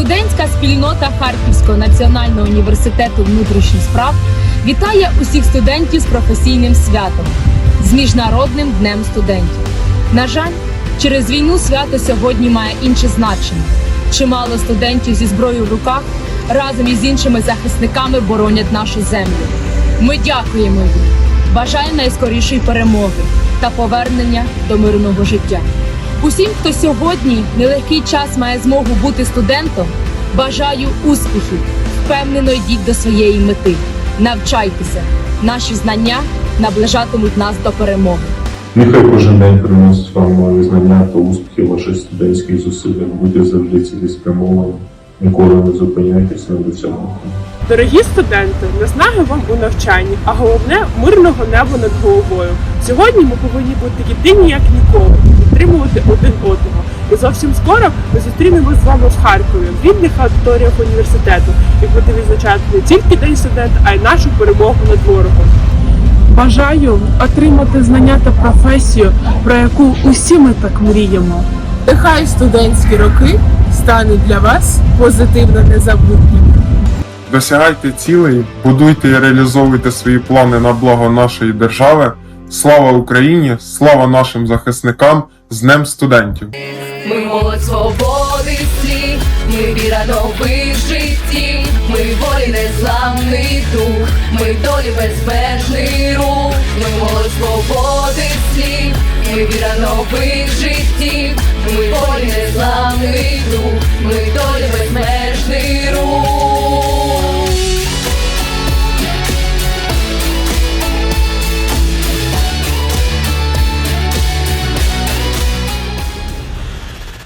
Студентська спільнота Харківського національного університету внутрішніх справ вітає усіх студентів з професійним святом з міжнародним днем студентів. На жаль, через війну свято сьогодні має інше значення. Чимало студентів зі зброєю в руках разом із іншими захисниками боронять нашу землю. Ми дякуємо їм, бажаємо найскорішої перемоги та повернення до мирного життя. Усім, хто сьогодні нелегкий час має змогу бути студентом, бажаю успіхів. Впевнено йдіть до своєї мети. Навчайтеся. Наші знання наближатимуть нас до перемоги. Нехай кожен день приносить вам нові знання та успіхи ваших студентських зусиллях. Будьте завжди цілеспрямовані. Ніколи не зупиняйтесь на досягнутому. Дорогі студенти, наснаги вам у навчанні, а головне мирного неба над головою. Сьогодні ми повинні бути єдині як ніколи, і один одного. І зовсім скоро ми зустрінемось з вами в Харкові в рідних аудиторіях університету і будемо відзначати не тільки день студента, а й нашу перемогу над ворогом. Бажаю отримати знання та професію, про яку усі ми так мріємо. Нехай студентські роки стануть для вас позитивно незабутніми. Досягайте цілей, будуйте і реалізовуйте свої плани на благо нашої держави. Слава Україні! Слава нашим захисникам! З Днем студентів! Ми молодь свободи слів, ми віра нових життів, ми волі незламний дух, ми долі безмежний рух, ми молодь свободи слів, ми віра нових життів, ми волі незламний дух, ми долі